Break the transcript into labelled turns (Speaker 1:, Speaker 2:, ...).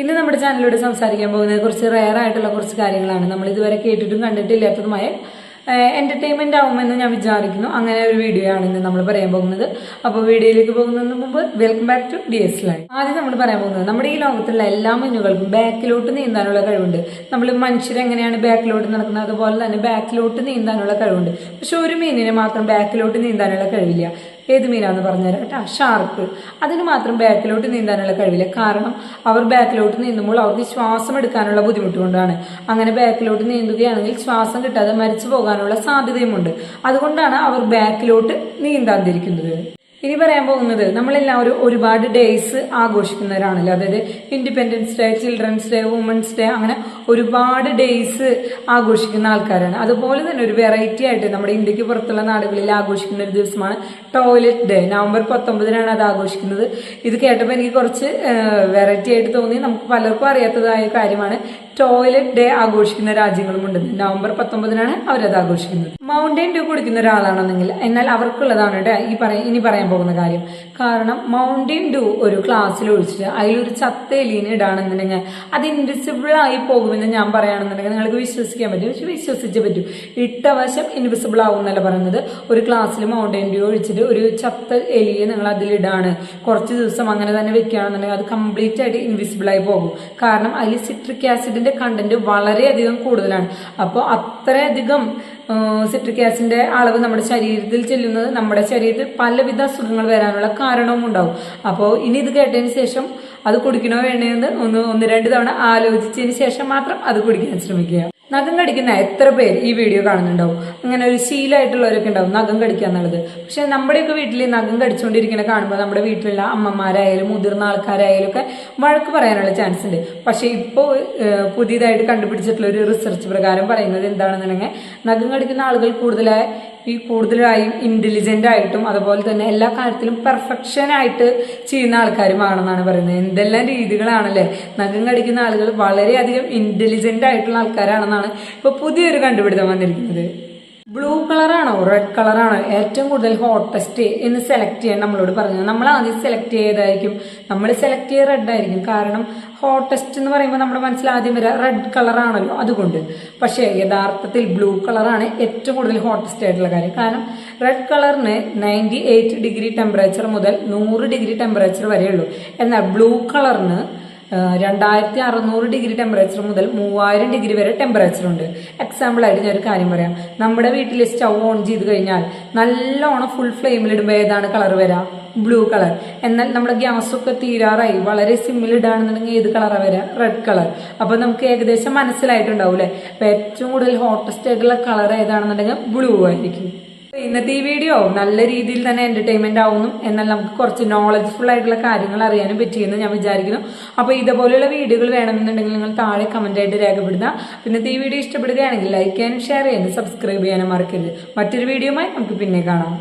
Speaker 1: ഇന്ന് നമ്മുടെ ചാനലിലൂടെ സംസാരിക്കാൻ പോകുന്നത് കുറച്ച് റയർ ആയിട്ടുള്ള കുറച്ച് കാര്യങ്ങളാണ്. നമ്മൾ ഇതുവരെ കേട്ടിട്ടും കണ്ടിട്ടില്ലാത്തതുമായ എന്റർടൈൻമെന്റ് ആവുമെന്ന് ഞാൻ വിചാരിക്കുന്നു. അങ്ങനെ ഒരു വീഡിയോ ആണ് ഇന്ന് നമ്മൾ പറയാൻ പോകുന്നത്. അപ്പോൾ വീഡിയോയിലേക്ക് പോകുന്നതിന് മുമ്പ് welcome back to D S line ആദ്യം നമ്മൾ പറയാൻ പോകുന്നത് നമ്മുടെ ഈ ലോകത്തുള്ള എല്ലാ മീനുകൾക്കും ബാക്കിലോട്ട് നീന്താനുള്ള കഴിവുണ്ട്. നമ്മൾ മനുഷ്യരെങ്ങനെയാണ് ബാക്കിലോട്ട് നടക്കുന്നത്? അതുപോലെ തന്നെ ബാക്കിലോട്ട് നീന്താനുള്ള കഴിവുണ്ട്. പക്ഷെ ഒരു മീനിനെ മാത്രം ബാക്കിലോട്ട് നീന്താനുള്ള കഴിവില്ല. ഏത് മീനാന്ന് പറഞ്ഞുതരാം കേട്ടോ. ഷാർക്ക് അതിന് മാത്രം ബാക്കിലോട്ട് നീന്താനുള്ള കഴിവില്ല. കാരണം അവർ ബാക്കിലോട്ട് നീന്തുമ്പോൾ അവർക്ക് ശ്വാസം എടുക്കാനുള്ള ബുദ്ധിമുട്ട് കൊണ്ടാണ് അങ്ങനെ ബാക്കിലോട്ട് നീന്തുകയാണെങ്കിൽ ശ്വാസം കിട്ടാതെ മരിച്ചു പോകാനുള്ള സാധ്യതയുമുണ്ട്. അതുകൊണ്ടാണ് അവർ ബാക്കിലോട്ട് നീന്താതിരിക്കുന്നത്. ഇനി പറയാൻ പോകുന്നത് നമ്മളെല്ലാവരും ഒരുപാട് ഡേയ്സ് ആഘോഷിക്കുന്നവരാണല്ലോ. അതായത് independence day children's day women's day അങ്ങനെ ഒരുപാട് ഡേയ്സ് ആഘോഷിക്കുന്ന ആൾക്കാരാണ്. അതുപോലെ തന്നെ ഒരു വെറൈറ്റി ആയിട്ട് നമ്മുടെ ഇന്ത്യയ്ക്ക് പുറത്തുള്ള നാടുകളിൽ ആഘോഷിക്കുന്ന ഒരു ദിവസമാണ് ടോയ്ലറ്റ് ഡേ നവംബർ പത്തൊമ്പതിനാണ് അത് ആഘോഷിക്കുന്നത്. ഇത് കേട്ടപ്പോൾ എനിക്ക് കുറച്ച് വെറൈറ്റി ആയിട്ട് തോന്നി. നമുക്ക് പലർക്കും അറിയാത്തതായ കാര്യമാണ് ടോയ്ലറ്റ് ഡേ ആഘോഷിക്കുന്ന രാജ്യങ്ങളുമുണ്ട് നവംബർ പത്തൊമ്പതിനാണ് അവരത് ആഘോഷിക്കുന്നത്. മൗണ്ടൈൻ ഡ്യൂ കുടിക്കുന്ന ഒരാളാണെന്നെങ്കിൽ എന്നാൽ അവർക്കുള്ളതാണ് കേട്ടോ ഈ പറയാൻ ഇനി പറയാൻ പോകുന്ന കാര്യം. കാരണം മൗണ്ടൻ ഡ്യൂ ഒരു ക്ലാസ്സിൽ ഒഴിച്ചിട്ട് അതിലൊരു ചത്ത എലീനെ ഇടാണെന്നുണ്ടെങ്കിൽ അത് ഇൻവിസിബിൾ ആയി പോകുമെന്ന് ഞാൻ പറയുകയാണെന്നുണ്ടെങ്കിൽ നിങ്ങൾക്ക് വിശ്വസിക്കാൻ പറ്റും. പക്ഷെ വിശ്വസിച്ച് പറ്റും. ഇട്ട വശം ഇൻവിസിബിൾ ആവും എന്നല്ല പറയുന്നത്. ഒരു ക്ലാസ്സിൽ മൗണ്ടൻ ഡ്യൂ ഒഴിച്ചിട്ട് ഒരു ചത്ത എലിയെ നിങ്ങൾ അതിലിടാണ്. കുറച്ച് ദിവസം അങ്ങനെ തന്നെ വെക്കുകയാണെന്നുണ്ടെങ്കിൽ അത് കംപ്ലീറ്റ് ആയിട്ട് ഇൻവിസിബിൾ ആയി പോകും. കാരണം അതിൽ സിട്രിക് ആസിഡിന്റെ കണ്ടന്റ് വളരെയധികം കൂടുതലാണ്. അപ്പോൾ അത്രയധികം സിട്രിക് ആസിഡിന്റെ അളവ് നമ്മുടെ ശരീരത്തിൽ ചെല്ലുന്നത് നമ്മുടെ ശരീരത്തിൽ പലവിധ അസുഖങ്ങൾ വരാനുള്ള കാരണവും ഉണ്ടാവും അപ്പോൾ ഇനി ഇത് കേട്ടതിന് ശേഷം അത് കുടിക്കണോ വേണ്ടതെന്ന് ഒന്ന് ഒന്ന് രണ്ട് തവണ ആലോചിച്ചതിന് ശേഷം മാത്രം അത് കുടിക്കാൻ ശ്രമിക്കുക. നഖം കടിക്കുന്ന എത്ര പേര് ഈ വീഡിയോ കാണുന്നുണ്ടാവും? അങ്ങനെ ഒരു ശീലമായിട്ടുള്ളവരൊക്കെ ഉണ്ടാവും നഖം കടിക്കുക എന്നുള്ളത്. പക്ഷെ നമ്മുടെയൊക്കെ വീട്ടിൽ നഖം കടിച്ചുകൊണ്ടിരിക്കുന്ന കാണുമ്പോൾ നമ്മുടെ വീട്ടിലുള്ള അമ്മമാരായാലും മുതിർന്ന ആൾക്കാരായാലും ഒക്കെ വഴക്ക് പറയാനുള്ള ചാൻസ് ഉണ്ട്. പക്ഷെ ഇപ്പോൾ പുതിയതായിട്ട് കണ്ടുപിടിച്ചിട്ടുള്ള ഒരു റിസർച്ച് പ്രകാരം പറയുന്നത് എന്താണെന്നുണ്ടെങ്കിൽ നഖം കടിക്കുന്ന ആളുകൾ കൂടുതലായി ഈ കൂടുതലായും ഇന്റലിജന്റ് ആയിട്ടും അതുപോലെ തന്നെ എല്ലാ കാര്യത്തിലും പെർഫെക്ഷൻ ആയിട്ട് ചെയ്യുന്ന ആൾക്കാരുമാണെന്നാണ് പറയുന്നത്. എന്തെല്ലാം രീതികളാണല്ലേ? നഖം കടിക്കുന്ന ആളുകൾ വളരെയധികം ഇന്റലിജന്റ് ആയിട്ടുള്ള ആൾക്കാരാണെന്നാണ് ഇപ്പോൾ പുതിയൊരു കണ്ടുപിടുത്തം വന്നിരിക്കുന്നത്. ബ്ലൂ കളറാണോ റെഡ് കളറാണോ ഏറ്റവും കൂടുതൽ ഹോട്ടസ്റ്റ് എന്ന് സെലക്ട് ചെയ്യാൻ നമ്മളോട് പറഞ്ഞത്. നമ്മൾ ആദ്യം സെലക്ട് ചെയ്തായിരിക്കും നമ്മൾ സെലക്ട് ചെയ്ത് റെഡ് ആയിരിക്കും. കാരണം ഹോട്ടസ്റ്റ് എന്ന് പറയുമ്പോൾ നമ്മുടെ മനസ്സിൽ ആദ്യം വരിക റെഡ് കളറാണല്ലോ അതുകൊണ്ട്. പക്ഷേ യഥാർത്ഥത്തിൽ ബ്ലൂ കളറാണ് ഏറ്റവും കൂടുതൽ ഹോട്ടസ്റ്റ് ആയിട്ടുള്ള കാര്യം. കാരണം റെഡ് കളറിന് നയന്റി ഡിഗ്രി ടെമ്പറേച്ചർ മുതൽ നൂറ് ഡിഗ്രി ടെമ്പറേച്ചർ വരെയുള്ളൂ. എന്നാൽ ബ്ലൂ കളറിന് രണ്ടായിരത്തി അറുന്നൂറ് ഡിഗ്രി ടെമ്പറേച്ചർ മുതൽ മൂവായിരം ഡിഗ്രി വരെ ടെമ്പറേച്ചർ ഉണ്ട്. എക്സാമ്പിൾ ആയിട്ട് ഞാൻ ഒരു കാര്യം പറയാം. നമ്മുടെ വീട്ടിൽ സ്റ്റൗ ഓൺ ചെയ്ത് കഴിഞ്ഞാൽ നല്ലോണം ഫുൾ ഫ്ലെയിമിൽ ഇടുമ്പോൾ ഏതാണ് കളർ വരാ? ബ്ലൂ കളർ എന്നാൽ നമ്മുടെ ഗ്യാസ് ഒക്കെ തീരാറായി. വളരെ സിമ്മിൽ ഇടുകയാണെന്നുണ്ടെങ്കിൽ ഏത് കളറാണ് വരാം? റെഡ് കളർ അപ്പൊ നമുക്ക് ഏകദേശം മനസ്സിലായിട്ടുണ്ടാവും അല്ലെ ഏറ്റവും കൂടുതൽ ഹോട്ടസ്റ്റ് ആയിട്ടുള്ള കളർ ഏതാണെന്നുണ്ടെങ്കിൽ ബ്ലൂ ആയിരിക്കും. ഇന്നത്തെ ഈ വീഡിയോ നല്ല രീതിയിൽ തന്നെ എന്റർടൈൻമെന്റ് ആവുന്നു എന്നാൽ നമുക്ക് കുറച്ച് നോളജ്ഫുൾ ആയിട്ടുള്ള കാര്യങ്ങൾ അറിയാനും പറ്റിയെന്ന് ഞാൻ വിചാരിക്കുന്നു. അപ്പോൾ ഇതുപോലെയുള്ള വീഡിയോകൾ വേണമെന്നുണ്ടെങ്കിൽ നിങ്ങൾ താഴെ കമന്റ് ആയിട്ട് രേഖപ്പെടുത്തുക. ഇന്നത്തെ ഈ വീഡിയോ ഇഷ്ടപ്പെടുകയാണെങ്കിൽ ലൈക്ക് ചെയ്യാനും ഷെയർ ചെയ്യാനും സബ്സ്ക്രൈബ് ചെയ്യാനും മറക്കരുത്. മറ്റൊരു വീഡിയോയുമായി നമുക്ക് പിന്നെ കാണാം.